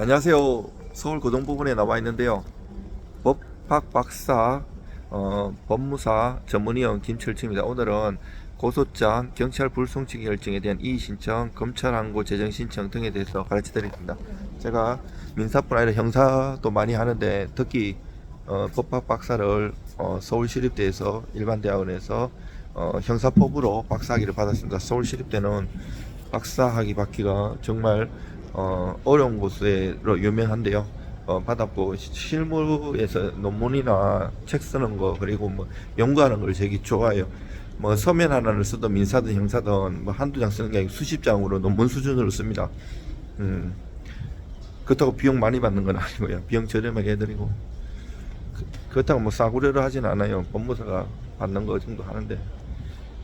안녕하세요. 서울 고등부분에 나와 있는데요. 법학 박사, 어, 법무사 전문위원 김철치입니다. 오늘은 고소장, 경찰 불송치 결정에 대한 이의 신청, 검찰 항고 재정 신청 등에 대해서 가르쳐 드리겠습니다. 제가 민사뿐 아니라 형사도 많이 하는데 특히 어, 법학 박사를 어, 서울시립대에서 일반대학원에서 어, 형사법으로 박사학위를 받았습니다. 서울시립대는 박사학위 받기가 정말 어, 어려운 곳으로 유명한데요. 어, 시- 실무에서 논문이나 책 쓰는 거 그리고 뭐 연구하는 걸 되게 좋아해요. 뭐 서면 하나를 쓰든 민사든 형사든 뭐 한두 장 쓰는 게 아니고 수십 장으로 논문 수준으로 씁니다. 음. 그렇다고 비용 많이 받는 건 아니고요. 비용 저렴하게 해드리고 그, 그렇다고 뭐 싸구려를 하진 않아요. 법무사가 받는 거 정도 하는데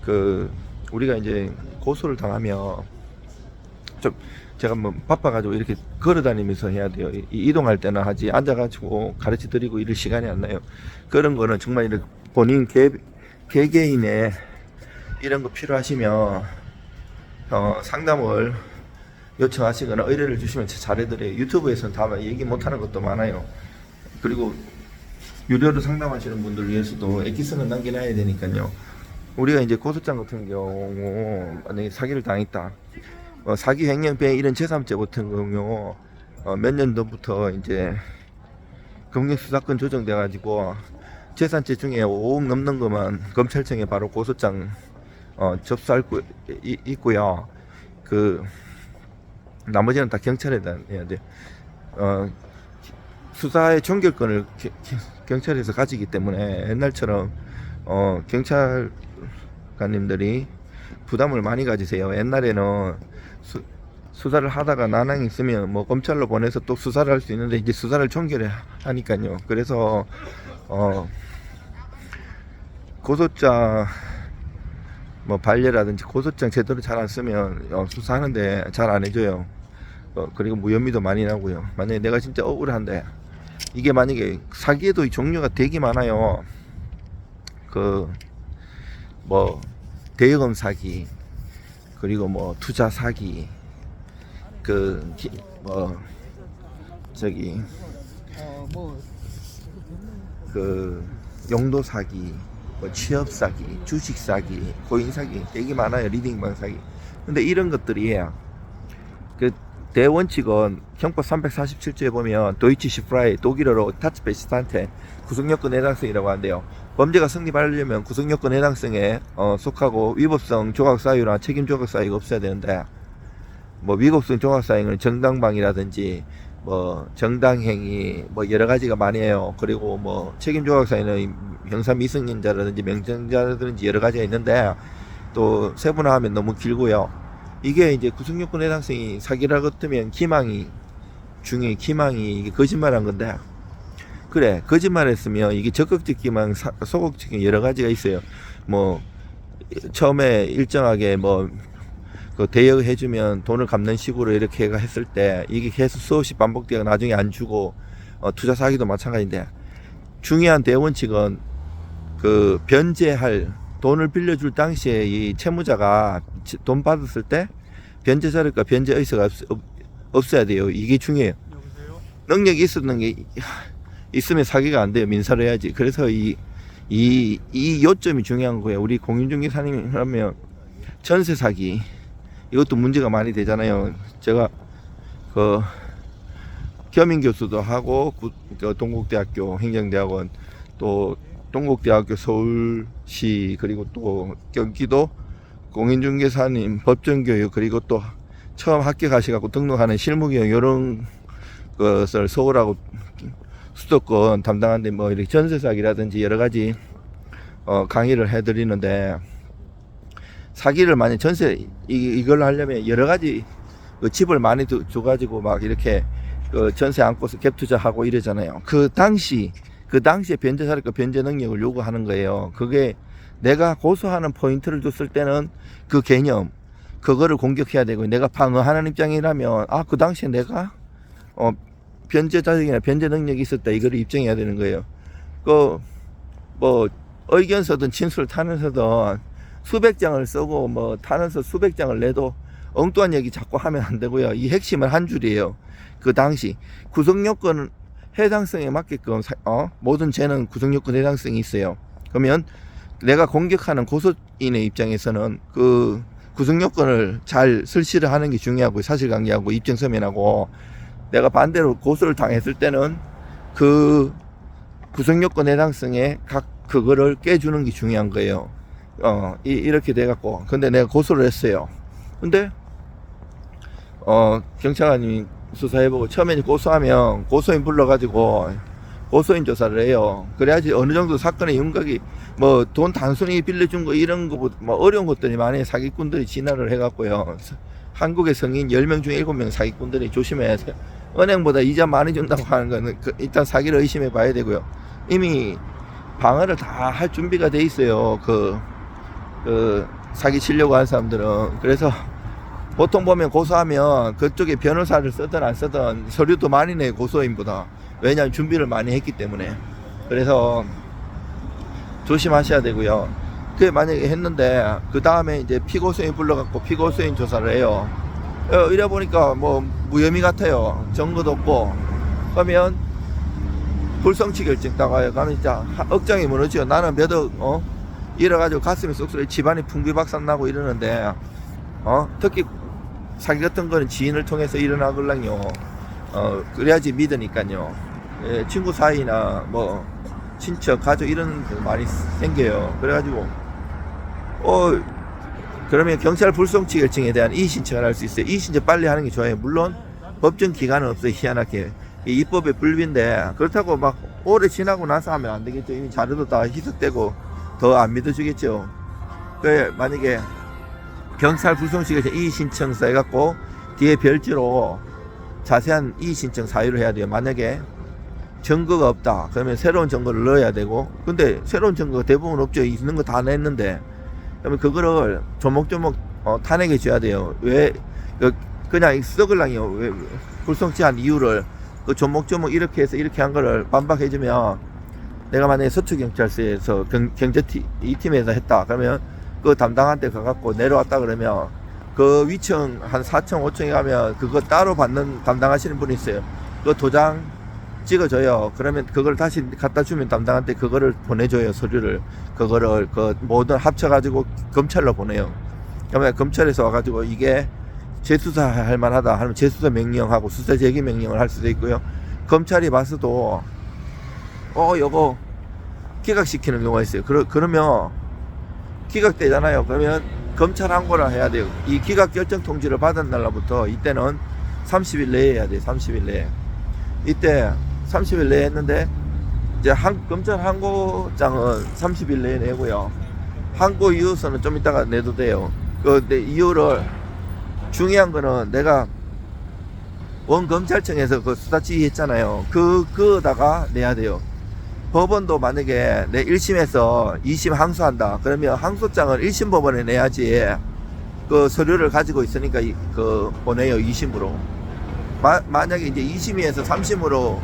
그 우리가 이제 고소를 당하면 좀 제가 뭐 바빠가지고 이렇게 걸어다니면서 해야 돼요. 이- 이동할 때나 하지 앉아가지고 가르쳐 드리고 이럴 시간이 안 나요. 그런 거는 정말 이렇게 본인 개, 개개인의 이런 거 필요하시면 어, 상담을 요청하시거나 의뢰를 주시면 잘해드려요. 유튜브에서는 다 얘기 못하는 것도 많아요. 그리고 유료로 상담하시는 분들 위해서도 엑기스는 남겨놔야 되니까요. 우리가 이제 고소장 같은 경우 만약에 사기를 당했다. 어, 사기 횡령배 이런 제3죄 같은 경우 어, 몇 년도부터 이제 검경 수사권 조정돼 가지고 재산죄 중에 5억 넘는 것만 검찰청에 바로 고소장 어, 접수할 구, 이, 있고요. 그 나머지는 다 경찰에다 해야 돼. 어, 수사의 종결권을 게- 게- 경찰에서 가지기 때문에 옛날처럼 어, 경찰관님들이 부담을 많이 가지세요. 옛날에는 수, 수사를 하다가 난항이 있으면 뭐 검찰로 보내서 또 수사를 할 수 있는데 이제 수사를 종결해 하니까요. 그래서 어 고소장 뭐 반려라든지 고소장 제대로 잘 안 쓰면 어, 수사하는데 잘 안 해줘요. 어, 그리고 무혐의도 많이 나고요. 만약에 내가 진짜 억울한데 이게 만약에 사기에도 이 종류가 되게 많아요. 그 뭐 대여금 사기 그리고 뭐 투자 사기 그뭐 저기 그 용도 사기 뭐 취업 사기 주식 사기 고인 사기 되게 많아요. 리딩방 사기. 근데 이런 것들이에요. 그 대원칙은 형법 347조에 보면 도이치 시 프라이 독일어로 타츠베시스탄테 구속요건 해당성이라고 하는데요. 범죄가 성립하려면 구속요건 해당성에 어, 속하고 위법성 조각 사유나 책임 조각 사유가 없어야 되는데 뭐 위법성 조각 사유는 정당방이라든지 뭐 정당행위 뭐 여러 가지가 많이 해요. 그리고 뭐 책임 조각 사유는 형사 미성년자라든지 명정자라든지 여러 가지가 있는데 또 세분화하면 너무 길고요. 이게 이제 구속요건 해당성이 사기라 같으면 기망이 중에 기망이 거짓말한 건데 그래 거짓말했으면 이게 적극적 기망 사- 소극적 기망 여러 가지가 있어요 뭐 처음에 일정하게 뭐 그 대여해주면 돈을 갚는 식으로 이렇게 했을 때 이게 계속 수없이 반복되고 나중에 안 주고 어, 투자 사기도 마찬가지인데 중요한 대원칙은 그 변제할 돈을 빌려줄 당시에 이 채무자가 지- 돈 받았을 때 변제 자료가 변제 의사가 없, 없, 없 어야 돼요. 이게 중요해요. 여보세요? 능력이 있었는 게 있으면 사기가 안 돼요. 민사를 해야지. 그래서 이, 이, 이 요점이 중요한 거예요. 우리 공인중개사님이 하면 전세 사기 이것도 문제가 많이 되잖아요. 제가 그 겸임 교수도 하고 구- 그 동국대학교 행정대학원 또 동국대학교 서울시 그리고 또 경기도 공인중개사님 법정교육 그리고 또 처음 합격하셔갖고 등록하는 실무교육 이런 것을 서울하고 수도권 담당하는데 뭐 이렇게 전세 사기라든지 여러 가지 어 강의를 해드리는데 사기를 만약 전세 이, 이걸 하려면 여러 가지 그 집을 많이 두- 줘가지고 막 이렇게 그 전세 안고서 갭 투자하고 이러잖아요. 그 당시 그 당시에 변제 사례과 변제 능력을 요구하는 거예요. 그게 내가 고소하는 포인트를 줬을 때는 그 개념 그거를 공격해야 되고 내가 방어하는 입장이라면 아 그 당시에 내가 어 변제 자격이나 변제 능력이 있었다 이거를 입증해야 되는 거예요. 그 뭐 의견서든 진술 탄원서든 수백 장을 쓰고 뭐 탄원서 수백 장을 내도 엉뚱한 얘기 자꾸 하면 안 되고요. 이 핵심은 한 줄이에요. 그 당시 구성 요건 해당성에 맞게끔 사- 어? 모든 죄는 구성 요건 해당성이 있어요. 그러면 내가 공격하는 고소인의 입장에서는 그 구성 요건을 잘 설치를 하는 게 중요하고 사실관계하고 입증 서면하고 내가 반대로 고소를 당했을 때는 그 구성 요건 해당성에 각 그거를 깨주는 게 중요한 거예요. 어, 이, 이렇게 돼갖고. 근데 내가 고소를 했어요. 근데, 어, 경찰관님이 수사해보고 처음에 고소하면 고소인 불러가지고 고소인 조사를 해요. 그래야지 어느 정도 사건의 윤곽이 뭐 돈 단순히 빌려준 거 이런 거보다 뭐 어려운 것들이 많이 사기꾼들이 진화를 해갖고요. 한국의 성인 10명 중에 7명 사기꾼들이 조심해야 돼요. 은행보다 이자 많이 준다고 하는 거는 그 일단 사기를 의심해 봐야 되고요. 이미 방어를 다 할 준비가 돼 있어요. 그, 그 사기 치려고 하는 사람들은. 그래서 보통 보면 고소하면 그쪽에 변호사를 쓰든 안 쓰든 서류도 많이 내 고소인보다. 왜냐하면 준비를 많이 했기 때문에. 그래서 조심하셔야 되고요. 그게 만약에 했는데 그 다음에 이제 피고소인 불러갖고 피고소인 조사를 해요. 어, 이래 보니까 뭐 무혐의 같아요. 증거도 없고. 그러면 불성치 결정 따가요. 가면 진짜 하- 억장이 무너지요. 나는 몇억 어 이래가지고 가슴이 쏙쏙해 집안이 풍비박산 나고 이러는데 어 특히 사기 같은 거는 지인을 통해서 일어나걸랑요. 어 그래야지 믿으니까요. 예, 친구 사이나 뭐 친척 가족 이런 거 많이 생겨요. 그래가지고 어 그러면 경찰 불송치 결정에 대한 이의 신청을 할 수 있어요. 이의 신청 빨리 하는 게 좋아요. 물론 법정 기간은 없어요. 희한하게. 이 입법의 불비인데 그렇다고 막 오래 지나고 나서 하면 안 되겠죠. 이미 자료도 다 희석되고 더 안 믿어주겠죠. 그 만약에 경찰 불송치가 이의 신청서 해갖고 뒤에 별지로 자세한 이의 신청 사유를 해야 돼요. 만약에 증거가 없다. 그러면 새로운 증거를 넣어야 되고 근데 새로운 증거가 대부분 없죠. 있는 거 다 냈는데 그러면 그거를 조목조목 어, 탄핵해 줘야 돼요. 왜 그, 그냥 썩을랑이요. 왜 불성치한 이유를 그 조목조목 이렇게 해서 이렇게 한 거를 반박해 주면 내가 만약에 서초경찰서에서 경, 경제팀 이 팀에서 했다 그러면 그 담당한테 가갖고 내려왔다 그러면 그 위층 한 4층 5층에 가면 그거 따로 받는 담당하시는 분이 있어요. 그 도장 찍어줘요. 그러면 그걸 다시 갖다 주면 담당한테 그거를 보내줘요. 서류를 그거를 그 모든 합쳐가지고 검찰로 보내요. 그러면 검찰에서 와가지고 이게 재수사할 만하다 하면 재수사 명령하고 수사 제기 명령을 할 수도 있고요. 검찰이 봤어도 어 요거 기각시키는 경우가 있어요. 그러, 그러면 기각되잖아요. 그러면 검찰 항고를 해야 돼요. 이 기각 결정 통지를 받은 날로부터 이때는 30일 내에 해야 돼요. 30일 내에. 이때 30일 내에 했는데 이제 한, 검찰 항고장은 30일 내에 내고요. 항고 이유서는 좀 이따가 내도 돼요. 그내 이유를 중요한 거는 내가 원 검찰청에서 그 수사 지휘했잖아요. 그 그다가 내야 돼요. 법원도 만약에 내 1심에서 2심 항소한다. 그러면 항소장을 1심 법원에 내야지 그 서류를 가지고 있으니까 이- 그 보내요 2심으로. 마, 만약에 이제 2심에서 3심으로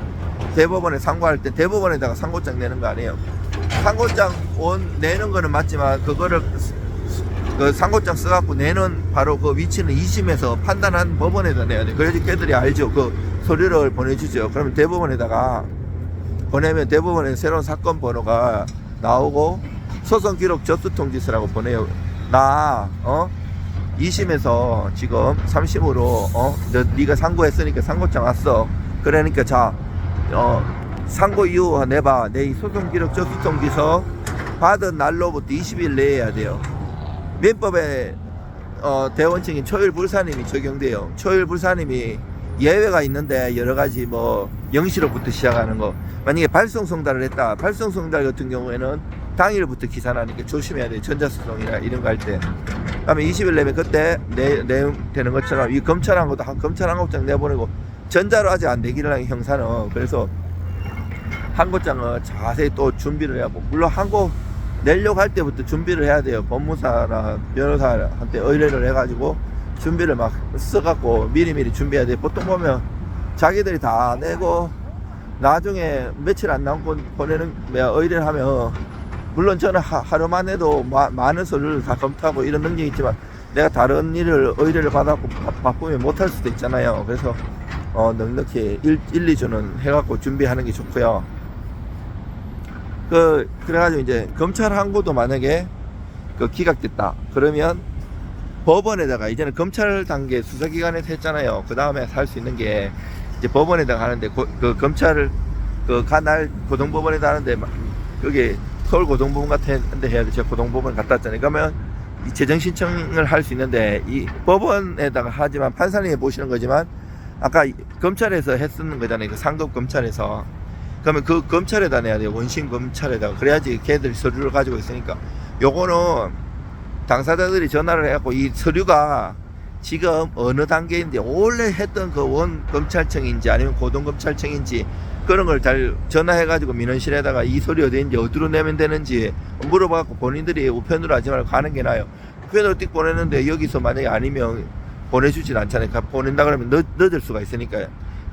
대법원에 상고할 때 대법원에다가 상고장 내는 거 아니에요. 상고장 원 내는 거는 맞지만 그거를 그 상고장 써갖고 내는 바로 그 위치는 2심에서 판단한 법원에다 내야 돼. 그래야지 걔들이 알죠. 그 서류를 보내주죠. 그러면 대법원에다가 보내면 대법원에 새로운 사건 번호가 나오고 소송 기록 접수 통지서라고 보내요. 나 어? 2심에서 지금 3심으로 어? 너 네가 상고했으니까 상고장 왔어. 그러니까 자 어, 상고 이유 내봐. 내이 소송 기록 접수 통지서 받은 날로부터 20일 내에 해야 돼요. 민법에 어, 대원칙인 초일불사님이 적용돼요. 초일불사님이 예외가 있는데 여러 가지 뭐 영시로부터 시작하는 거. 만약에 발송송달을 했다. 발송송달 같은 경우에는 당일부터 기산하니까 조심해야 돼. 전자수송이나 이런 거 할 때. 그다음에 20일 내면 그때 내, 내 되는 것처럼 이 검찰한 것도 한 검찰 항고장 내보내고 전자로 아직 안 되기를 하는 형사는 그래서 항고장을 자세히 또 준비를 해야 뭐 물론 항고 내려고 할 때부터 준비를 해야 돼요. 법무사나 변호사한테 의뢰를 해가지고 준비를 막 써갖고 미리미리 준비해야 돼. 보통 보면 자기들이 다 내고 나중에 며칠 안 남고 보내는 의뢰를 하면 물론 저는 하, 하루만 해도 마- 많은 서류를 다 검토하고 이런 능력이 있지만 내가 다른 일을 의뢰를 바- 바쁘면 못할 수도 있잖아요. 그래서 어, 넉넉히 1, 1, 2주는 해갖고 준비하는 게 좋고요. 그 그래가지고 이제 검찰 항고도 만약에 그 기각됐다. 그러면 법원에다가 이제는 검찰 단계 수사기관에서 했잖아요. 그 다음에 살수 있는 게 이제 법원에다가 하는데 고- 그 검찰을 그 가날 고등법원에다 하는데 막 그게 서울 고등법원 같은 데 해야 돼. 제가 고등법원 갔다 왔잖아요. 그러면 이 재정 신청을 할 수 있는데 이 법원에다가 하지만 판사님이 보시는 거지만 아까 이 검찰에서 했었는 거잖아요. 그 상급 검찰에서 그러면 그 검찰에다 내야 돼요. 원심 검찰에다가 그래야지 걔들이 서류를 가지고 있으니까 요거는 당사자들이 전화를 해갖고 이 서류가 지금 어느 단계인데 원래 했던 그 원 검찰청인지 아니면 고등 검찰청인지 그런 걸 잘 전화해가지고 민원실에다가 이 서류 어디인지 어디로 내면 되는지 물어봐갖고 본인들이 우편으로 하지 말고 가는 게 나아요. 우편으로 띡 보내는데 여기서 만약에 아니면 보내주진 않잖아요. 가- 보낸다 그러면 늦, 늦을 수가 있으니까요.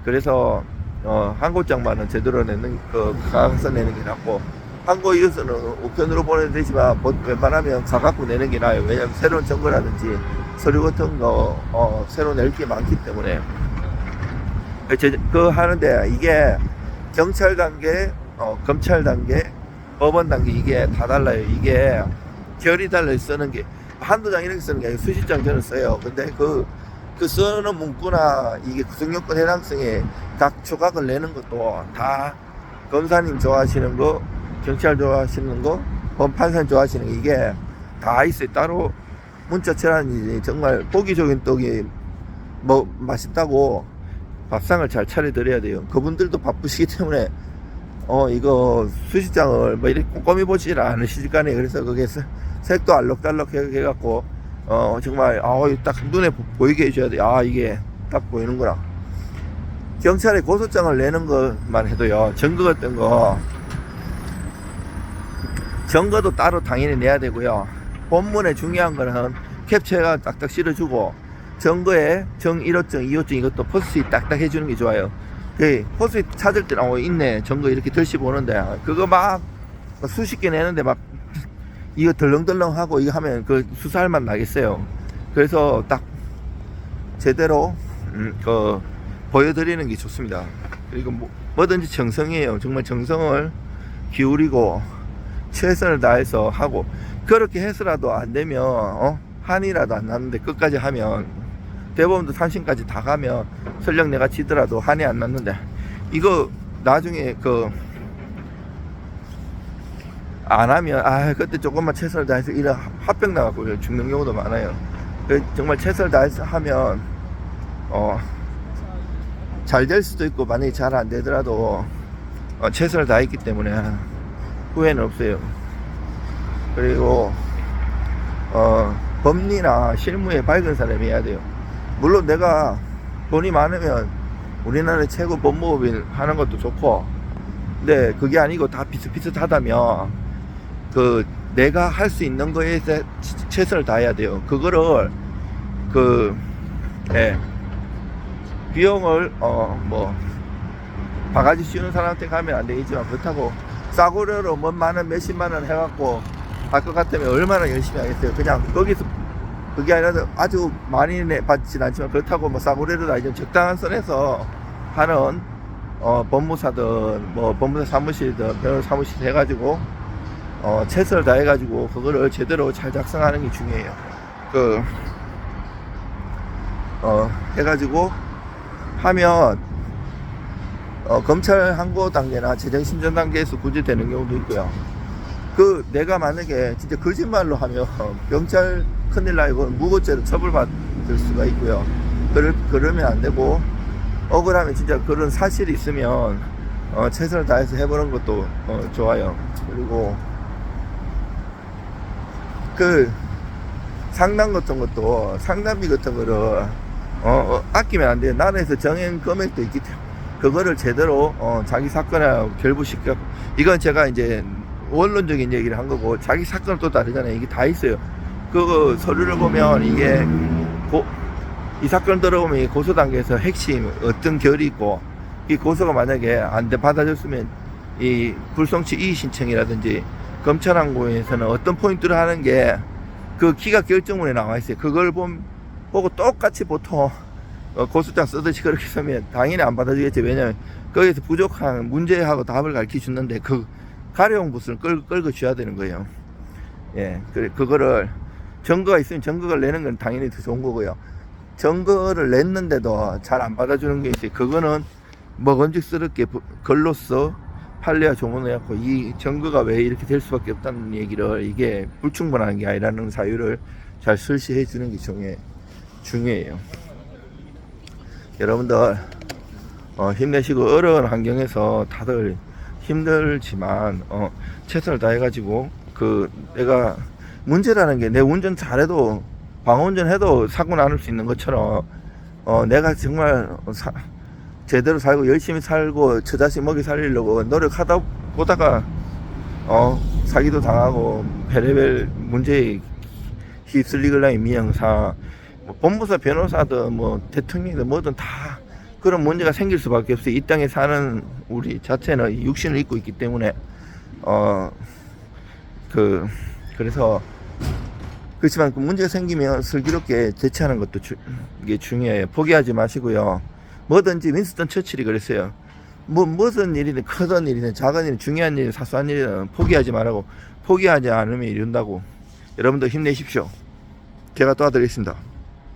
그래서 어, 한 곳장만은 제대로 내는 그 가서 내는 게 낫고 한곳 이어서는 우편으로 보내도 되지만 뭐 웬만하면 가갖고 내는 게 나아요. 왜냐하면 새로운 정보라든지 서류 같은 거 어, 새로 낼 게 많기 때문에 그, 제- 그 하는데 이게 경찰 단계, 어, 검찰 단계, 법원 단계 이게 다 달라요. 이게 결이 달라 쓰는 게 한두 장 이렇게 쓰는 게 아니고 수십 장 저는 써요. 근데 그, 그 쓰는 문구나 이게 구성요건 해당성에 각 조각을 내는 것도 다 검사님 좋아하시는 거, 경찰 좋아하시는 거, 법판사님 좋아하시는 거 이게 다 있어요. 따로 문자체라니 정말 보기 좋은 떡이 뭐 맛있다고 밥상을 잘 차려드려야 돼요. 그분들도 바쁘시기 때문에 어 이거 수시장을 뭐 이렇게 꼼꼼히 보질 아니에요. 그래서 거기에 서- 색도 알록달록 해- 해갖고 어 정말 아딱 눈에 보- 보이게 해줘야 돼. 아 이게 딱 보이는구나. 경찰에 고소장을 내는 것만 해도요. 증거 같은 거 증거도 따로 당연히 내야 되고요. 본문에 중요한 거는 캡처해가 딱딱 실어주고 증거에 정 1호증, 2호증 이것도 포스트잇 딱딱 해주는 게 좋아요. 그 포스트잇 찾을 때는 어 있네 증거 이렇게 덜시 보는데 그거 막 수십 개 내는데 막 이거 덜렁덜렁하고 이거 하면 그맛 나겠어요. 그래서 딱 제대로 음, 그 보여드리는 게 좋습니다. 그리고 뭐, 뭐든지 정성이에요. 정말 정성을 기울이고 최선을 다해서 하고 그렇게 해서라도 안 되면 어? 한이라도 안 났는데 끝까지 하면 대법원도 삼심까지 다 가면 설령 내가 지더라도 한이 안 났는데 이거 나중에 그 안 하면 아 그때 조금만 최선을 다해서 이런 합병 나갖고 죽는 경우도 많아요. 그 정말 최선을 다해서 하면 어 잘 될 수도 있고 만약에 잘 안 되더라도 어, 최선을 다했기 때문에 후회는 없어요. 그리고 어, 법리나 실무에 밝은 사람이 해야 돼요. 물론 내가 돈이 많으면 우리나라 최고 법무법인 하는 것도 좋고, 근데 그게 아니고 다 비슷비슷하다면 그 내가 할 수 있는 거에 최선을 다해야 돼요. 그거를 그 예. 비용을 어 뭐 바가지 씌우는 사람한테 가면 안 되겠지만 그렇다고 싸구려로 뭐 만원 몇십만 원 해갖고 할 것 같으면 얼마나 열심히 하겠어요. 그냥 거기서 그게 아니라 아주 많이 내 받진 않지만 그렇다고 뭐 싸구려도 아니죠. 적당한 선에서 하는 어 법무사든 뭐 법무사 사무실이든 변호사 사무실 해가지고 어 최선을 다해가지고 그거를 제대로 잘 작성하는 게 중요해요. 그 어, 해가지고 하면 어, 검찰 항고 단계나 재정 신전 단계에서 구제되는 경우도 있고요. 그 내가 만약에 진짜 거짓말로 하면 경찰 큰일 나고 무고죄로 처벌받을 수가 있고요. 그러, 그러면 안 되고 억울하면 진짜 그런 사실이 있으면 어, 최선을 다해서 해보는 것도 어, 좋아요. 그리고 그 상담 같은 것도 상담비 같은 거를 어, 어, 아끼면 안 돼요. 나라에서 정한 금액도 있기 때문에 그거를 제대로 어, 자기 사건하고 결부시켜 이건 제가 이제 원론적인 얘기를 한 거고 자기 사건은 또 다르잖아요. 이게 다 있어요. 그 서류를 보면 이게 고, 이 사건 들어보면 이 고소 단계에서 핵심 어떤 결이 있고 이 고소가 만약에 안 돼 받아줬으면 이 불송치 이의 신청이라든지 검찰항고에서는 어떤 포인트를 하는 게 그 기각 결정문에 나와 있어요. 그걸 본, 보고 똑같이 보통 어, 고수장 쓰듯이 그렇게 쓰면 당연히 안 받아주겠지. 왜냐면 거기서 부족한 문제하고 답을 가르쳐 주는데 그 가려운 붓을 끌, 끌고 줘야 되는 거예요. 예, 그래, 그거를 증거가 있으면 증거를 내는 건 당연히 더 좋은 거고요. 증거를 냈는데도 잘 안 받아주는 게 있어요. 그거는 먹음직스럽게 부- 글로써 판례와 조문을 해갖고 이 증거가 왜 이렇게 될 수밖에 없다는 얘기를 이게 불충분한 게 아니라는 사유를 잘 설시해 주는 게 중요해, 중요해요. 여러분들 어, 힘내시고 어려운 환경에서 다들 힘들지만 어, 최선을 다해가지고 그 내가 문제라는 게 내 운전 잘해도 방어운전 해도 사고 나는 수 있는 것처럼 어, 내가 정말 사- 제대로 살고 열심히 살고 저 자식 먹이 살리려고 노력하다 보다가 어, 사기도 당하고 별의별 문제에 휩쓸리걸라의 미영사 뭐 법무사 변호사든 뭐 대통령이든 뭐든 다 그런 문제가 생길 수밖에 없어요. 이 땅에 사는 우리 자체는 육신을 입고 있기 때문에 어 그 그래서 그렇지만 그 문제가 생기면 슬기롭게 대처하는 것도 주, 이게 중요해요. 포기하지 마시고요. 뭐든지 윈스턴 처칠이 그랬어요. 뭐 무슨 일이든 크든 일이든 작은 일이든 중요한 일이든 사소한 일이든 포기하지 말라고 포기하지 않으면 이룬다고 여러분도 힘내십시오. 제가 도와드리겠습니다.